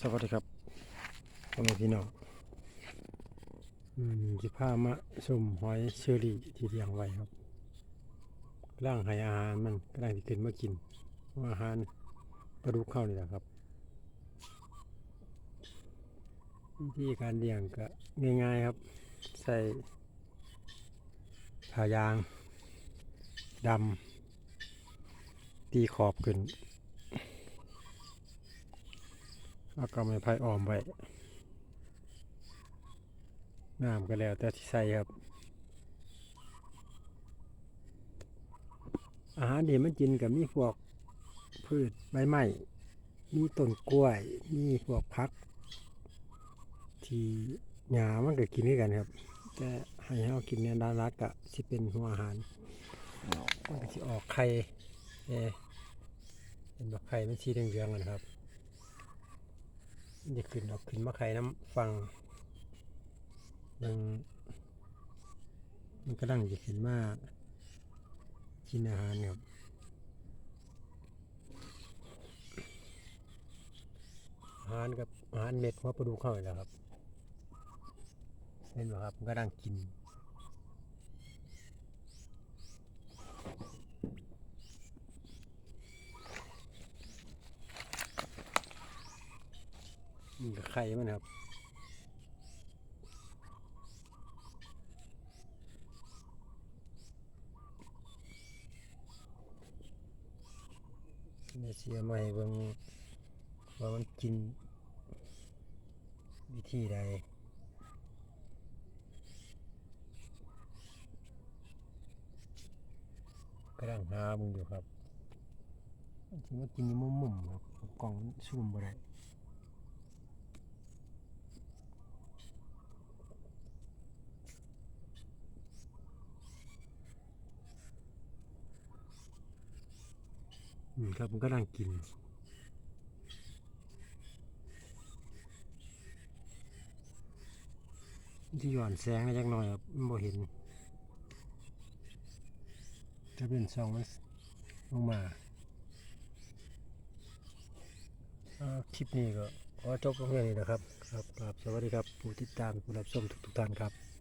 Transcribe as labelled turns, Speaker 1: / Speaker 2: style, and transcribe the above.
Speaker 1: สวัสดีครับพ่อแม่พี่น้องอืมจิพามาชมหอยเชอรี่ที่เลี้ยงไว้ครับร่างให้อาหารมันกำลังที่ขึ้นมากินอาหารปลาดุกเข้านี่แหละครับวิธีการเลี้ยงก็ง่ายๆครับ ใส่ผ้ายางดำตีขอบขึ้น แล้วก็ไม้ไผ่อ้อมไว้น้ำก็แล้วแต่ที่ใส่ครับ อาหารที่มันกินกับมีพวกพืชใบไม้มีต้นกล้วย มีพวกพัก ที่หญ้ามันก็กินด้วยกันครับ แต่ให้เรากินเนี่ยด้านรักก็สิเป็นหัวอาหารมันก็สิออกไข่เอเป็นดอกไข่เป็นสีเหลืองๆกันครับ จะขึ้นออกขึ้นมาไข่น้ำฟังยังมันก็ดังจะขึ้นมากินอาหารครับอาหารกับอาหารเม็ดหัวปลาดูเข้าไปแล้วครับเห็นไหมครับมันก็ดังกิน นี่ก็ไข่มันครับเนี่ยเสียให้เบิ่งว่ามันกิน วิธีใดกำลังหามึงอยู่ครับจริงว่ากินอยู่มุมๆครับกล่องซูมบ่ได้ อืมครับมันก็นั่งกิน ที่หย่อนแสงได้จักหน่อยครับมันบ่เห็น จะเป็นซองมันลงมาอ่าคลิปนี้ก็ขอจบลงแค่นี้นะครับ ครับครับสวัสดีครับ ผู้ติดตามผู้รับชมทุกๆท่านครับ